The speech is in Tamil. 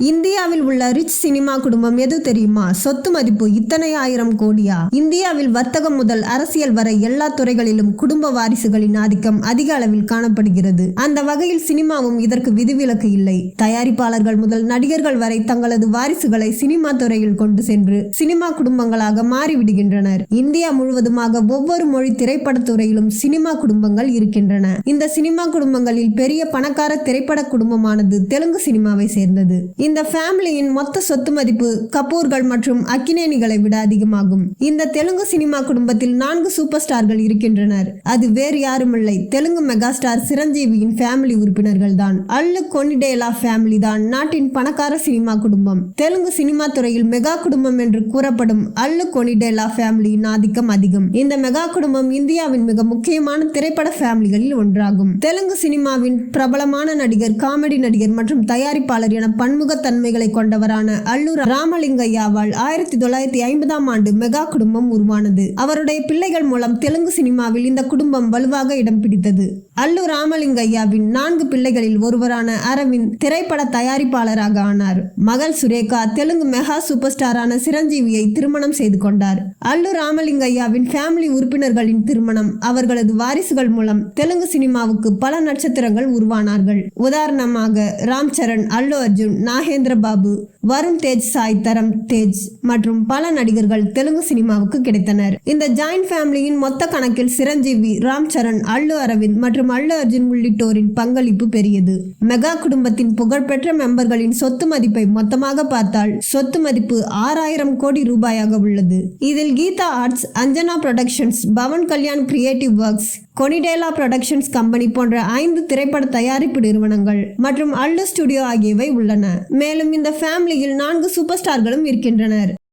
இந்தியாவில் உள்ள ரிச் சினிமா குடும்பம் எது தெரியுமா? சொத்து மதிப்பு இத்தனை ஆயிரம் கோடியா? இந்தியாவில் வர்த்தகம் முதல் அரசியல் வரை எல்லா துறைகளிலும் குடும்ப வாரிசுகளின் ஆதிக்கம் அதிக அளவில் காணப்படுகிறது. அந்த வகையில் சினிமாவும் இதற்கு விதிவிலக்கு இல்லை. தயாரிப்பாளர்கள் முதல் நடிகர்கள் வரை தங்களது வாரிசுகளை சினிமா துறையில் கொண்டு சென்று சினிமா குடும்பங்களாக மாறிவிடுகின்றனர். இந்தியா முழுவதுமாக ஒவ்வொரு மொழி திரைப்படத்துறையிலும் சினிமா குடும்பங்கள் இருக்கின்றன. இந்த சினிமா குடும்பங்களில் பெரிய பணக்கார திரைப்பட குடும்பமானது தெலுங்கு சினிமாவை சேர்ந்தது. இந்த ஃபேமிலியின் மொத்த சொத்து மதிப்பு கபூர்கள் மற்றும் அக்கினேனிகளை விட அதிகமாகும். இந்த தெலுங்கு சினிமா குடும்பத்தில் நான்கு சூப்பர் ஸ்டார்கள் இருக்கின்றனர். அது வேறு யாருமில்லை. தெலுங்கு மெகா ஸ்டார் சிரஞ்சீவியின் ஃபேமிலி உறுப்பினர்கள் தான் அல்லு கொனிடேலா ஃபேமிலி தான் நாட்டின் பணக்கார சினிமா குடும்பம். தெலுங்கு சினிமா துறையில் மெகா குடும்பம் என்று கூறப்படும் அல்லு கொனிடேலா ஃபேமிலியின் ஆதிக்கம் அதிகம். இந்த மெகா குடும்பம் இந்தியாவின் மிக முக்கியமான திரைப்பட ஃபேமிலிகளில் ஒன்றாகும். தெலுங்கு சினிமாவின் பிரபலமான நடிகர் காமெடி நடிகர் மற்றும் தயாரிப்பாளர் என பன்முக பன்முகத்தன்மைகளை கொண்டவரான அல்லூர் ராமலிங்கையாவால் ஆயிரத்தி தொள்ளாயிரத்தி ஐம்பதாம் ஆண்டு மெகா குடும்பம் உருவானது. அவருடைய பிள்ளைகள் மூலம் தெலுங்கு சினிமாவில் இந்த குடும்பம் வலுவாக இடம் பிடித்தது. அல்லு ராமலிங்கையாவின் நான்கு பிள்ளைகளில் ஒருவரான அரவிந்த் திரைப்பட தயாரிப்பாளராக ஆனார். மகள் சுரேகா தெலுங்கு மெகா சூப்பர் ஸ்டாரான சிரஞ்சீவியை திருமணம் செய்து கொண்டார். அல்லு ராமலிங்கையாவின் ஃபேமிலி உறுப்பினர்களின் திருமணம் அவர்களது வாரிசுகள் மூலம் தெலுங்கு சினிமாவுக்கு பல நட்சத்திரங்கள் உருவானார்கள். உதாரணமாக ராம் சரண் அல்லு அர்ஜுன் நாகேந்திர பாபு வருண் தேஜ் சாய் தரம் தேஜ் மற்றும் பல நடிகர்கள் தெலுங்கு சினிமாவுக்கு கிடைத்தனர். இந்த ஜாயிண்ட் ஃபேமிலியின் மொத்த கணக்கில் சிரஞ்சீவி ராம் சரண் அல்லு அரவிந்த் மற்றும் அல்லு அர்ஜுன் உள்ளிட்டோரின் பங்களிப்பு பெரியது. மெகா குடும்பத்தின் புகழ்பெற்ற மெம்பர்களின் சொத்து மதிப்பை மொத்தமாக பார்த்தால் சொத்து மதிப்பு ஆறாயிரம் கோடி ரூபாயாக உள்ளது. இதில் Geetha arts Anjana productions Pawan Kalyan creative works Konidela productions company போன்ற ஐந்து திரைப்பட தயாரிப்பு நிறுவனங்கள் மற்றும் அல்டு ஸ்டுடியோ ஆகியவை உள்ளன. மேலும் இந்த ஃபேமிலியில் நான்கு சூப்பர் ஸ்டார்களும் இருக்கின்றனர்.